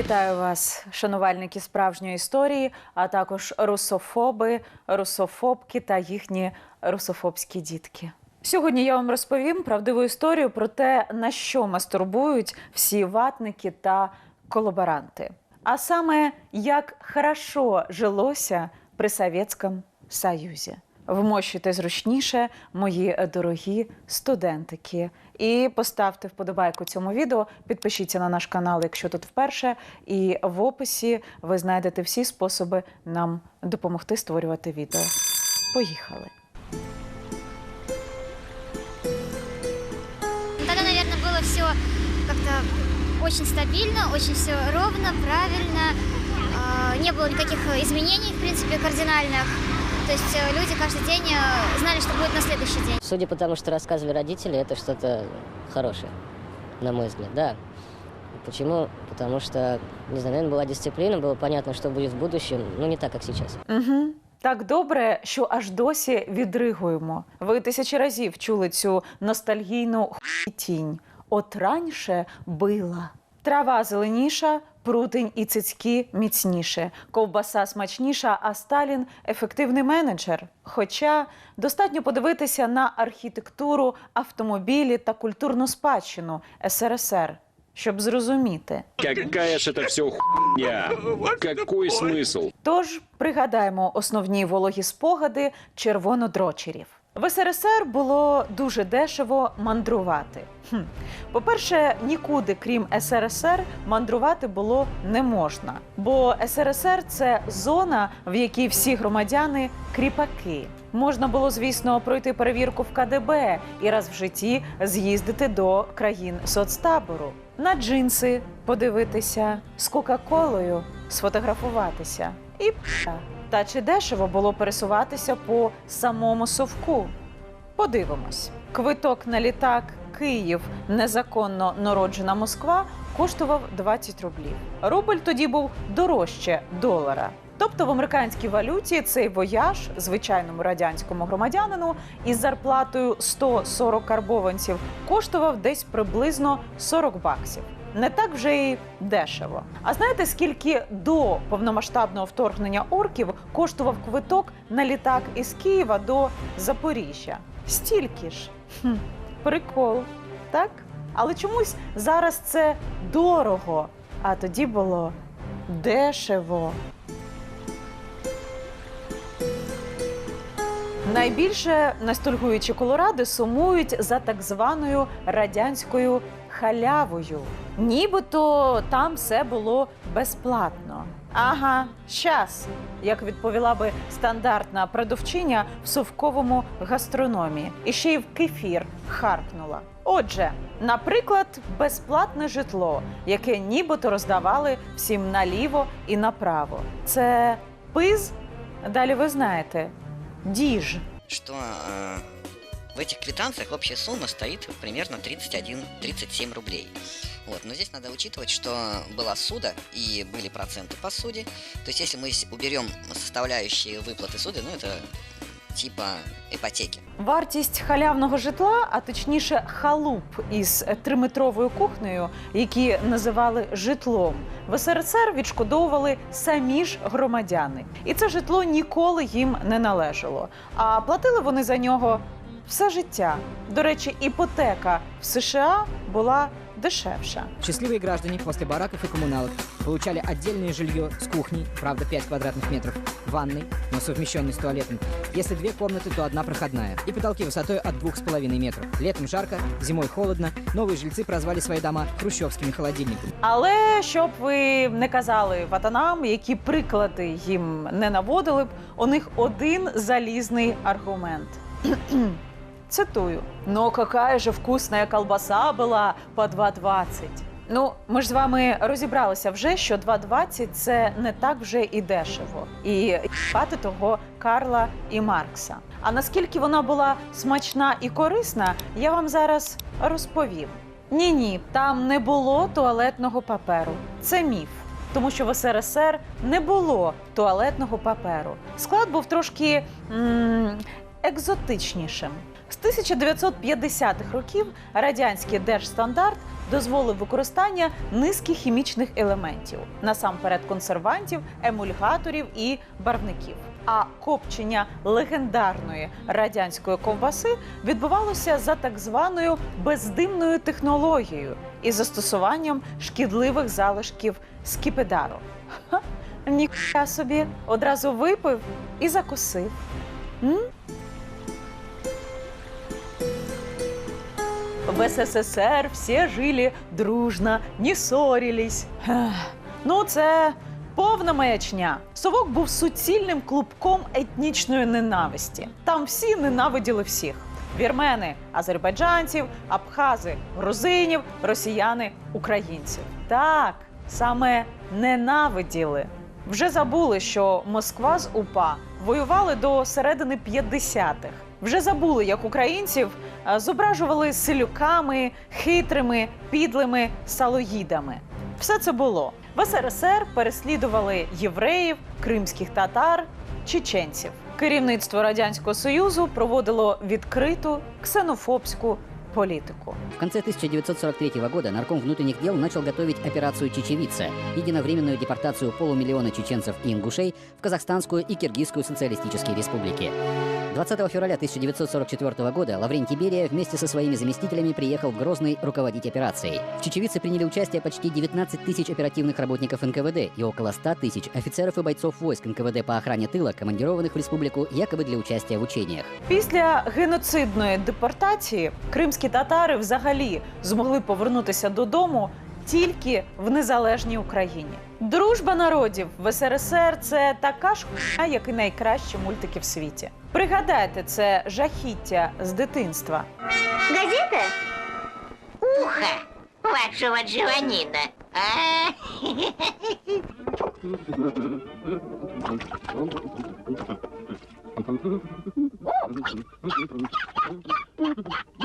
Вітаю вас, шанувальники справжньої історії, а також русофоби, русофобки та їхні русофобські дітки. Сьогодні я вам розповім правдиву історію про те, на що мастурбують всі ватники та колаборанти. А саме, як хорошо жилося при Совєтському Союзі. Вмощуйте зручніше, мої дорогі студентики. І поставте вподобайку цьому відео, підпишіться на наш канал, якщо тут вперше. І в описі ви знайдете всі способи нам допомогти створювати відео. Поїхали! Тогда, наверное, было все как-то очень стабильно, очень все ровно, правильно. А, Не было никаких изменений, в принципе, кардинальных. То есть э, люди каждый день э, знали, что будет на следующий день. Судя по тому, что рассказывали родители, это что-то хорошее, на мой взгляд, да. Почему? Потому что, не знаю, наверное, была дисциплина, было понятно, что будет в будущем, ну, не так, как сейчас. Угу. Так добре, що аж досі відригуємо. Ви тисячі разів чули цю ностальгійну тінь. От раніше била. Трава зеленіша, прутень і цицьки міцніше, ковбаса смачніша, а Сталін ефективний менеджер. Хоча достатньо подивитися на архітектуру, автомобілі та культурну спадщину СРСР, щоб зрозуміти. Какая ж это все хуйня? Какой смысл? Тож пригадаємо основні вологі спогади червонодрочерів. В СРСР було дуже дешево мандрувати. Хм. По-перше, нікуди, крім СРСР, мандрувати було не можна. Бо СРСР це зона, в якій всі громадяни кріпаки. Можна було, звісно, пройти перевірку в КДБ і раз в житті з'їздити до країн соцтабору, на джинси подивитися, з Кока-Колою сфотографуватися і пша. Та чи дешево було пересуватися по самому совку? Подивимось. Квиток на літак Київ, незаконно народжена Москва, коштував 20 рублів. Рубль тоді був дорожче долара. Тобто в американській валюті цей вояж звичайному радянському громадянину із зарплатою 140 карбованців коштував десь приблизно 40 баксів. Не так вже й дешево. А знаєте, скільки до повномасштабного вторгнення орків коштував квиток на літак із Києва до Запоріжжя? Стільки ж. Хм, прикол, так? Але чомусь зараз це дорого, а тоді було дешево. Найбільше ностальгуючі колоради сумують за так званою радянською халявою. Нібито там все було безплатно. Ага, щас, як відповіла би стандартна продавчиня в совковому гастрономі. І ще й в кефір харкнула. Отже, наприклад, безплатне житло, яке нібито роздавали всім наліво і направо. Це пиз. Далі ви знаєте, діж. что э, в этих квитанциях общая сумма стоит примерно 31-37 рублей. Вот. Но здесь надо учитывать, что была суда и были проценты по суде. То есть если мы с- уберем составляющие выплаты суды, ну это типа ипотеки. Вартість халявного житла, а точніше халуп із триметровою кухнею, які називали житлом, в СРСР відшкодовували самі ж громадяни, і це житло ніколи їм не належало. А платили вони за нього все життя. До речі, іпотека в США була дешевша. Счастливые граждане после бараков и коммуналок получали отдельное жилье с кухней, правда 5 квадратных метров, ванной, но совмещенной с туалетом. Если две комнаты, то одна проходная. И потолки высотой от 2,5 метров. Летом жарко, зимой холодно. Новые жильцы прозвали свои дома хрущевскими холодильниками. Але щоб ви не казали ватанам, які приклади їм не наводили б, у них один залізний аргумент. Цитую: ну какая же вкусная колбаса була по 2,20. Ну, ми ж з вами розібралися вже, що 2,20 – це не так вже і дешево. І їбати того Карла і Маркса. А наскільки вона була смачна і корисна, я вам зараз розповім. Ні, ні, там не було туалетного паперу. Це міф. Тому що в СРСР не було туалетного паперу. Склад був трошки м- екзотичнішим. З 1950-х років радянський держстандарт дозволив використання низки хімічних елементів, насамперед консервантів, емульгаторів і барвників. А копчення легендарної радянської ковбаси відбувалося за так званою бездимною технологією із застосуванням шкідливих залишків скіпидару. Ха, собі одразу випив і закусив. М? В СССР всі жили дружно, не ссорились. Ну, це повна маячня. Совок був суцільним клубком етнічної ненависті. Там всі ненавиділи всіх: вірмени, азербайджанців, абхази, грузинів, росіяни, українців. Так, саме ненавиділи. Вже забули, що Москва з УПА воювали до середини 50-х. Вже забули, як українців зображували селюками, хитрими, підлими салоїдами. Все це було. В СРСР переслідували євреїв, кримських татар, чеченців. Керівництво Радянського Союзу проводило відкриту ксенофобську політику. В конце 1943 года нарком внутренних дел начал готовить операцию «Чечевица» – единовременную депортацию полумиллиона чеченцев и ингушей в Казахстанскую и Киргизскую социалистические республики. 20 февраля 1944 года Лаврентий Берия вместе со своими заместителями приехал в Грозный руководить операцией. В «Чечевице» приняли участие почти 19 тысяч оперативных работников НКВД и около 100 тысяч офицеров и бойцов войск НКВД по охране тыла, командированных в республику якобы для участия в учениях. Після геноцидної депортації кримські татари взагалі змогли повернутися додому тільки в незалежній Україні. Дружба народів в СРСР це така ж хуйня, як і найкращі мультики в світі. Пригадайте це жахіття з дитинства. Газета? Ухо вашего Джованина. А?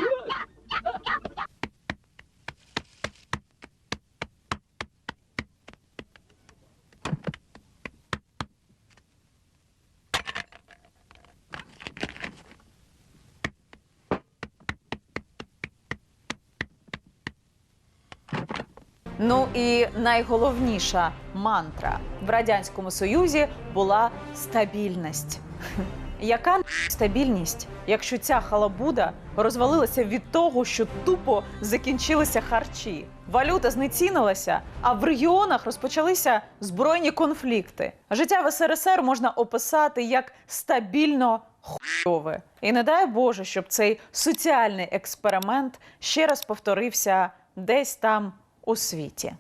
Ну і найголовніша мантра в радянському союзі була стабільність. Яка стабільність, якщо ця халабуда розвалилася від того, що тупо закінчилися харчі? Валюта знецінилася, а в регіонах розпочалися збройні конфлікти. Життя в СРСР можна описати як стабільно хуйове. І не дай Боже, щоб цей соціальний експеримент ще раз повторився десь там у світі.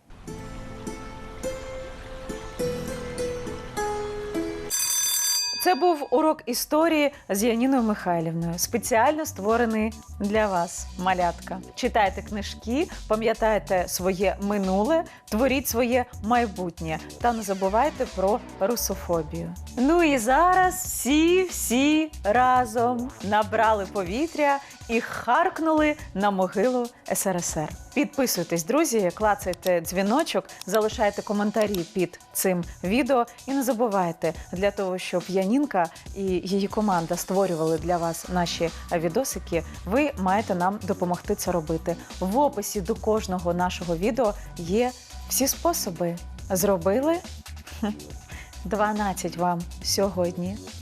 Це був урок історії з Яніною Михайлівною, спеціально створений для вас, малятка. Читайте книжки, пам'ятайте своє минуле, творіть своє майбутнє та не забувайте про русофобію. Ну і зараз всі, всі разом набрали повітря і харкнули на могилу СРСР. Підписуйтесь, друзі, клацайте дзвіночок, залишайте коментарі під цим відео. І не забувайте для того, щоб Янінка і її команда створювали для вас наші відосики. Ви маєте нам допомогти це робити. В описі до кожного нашого відео є всі способи. Зробили 12 вам сьогодні.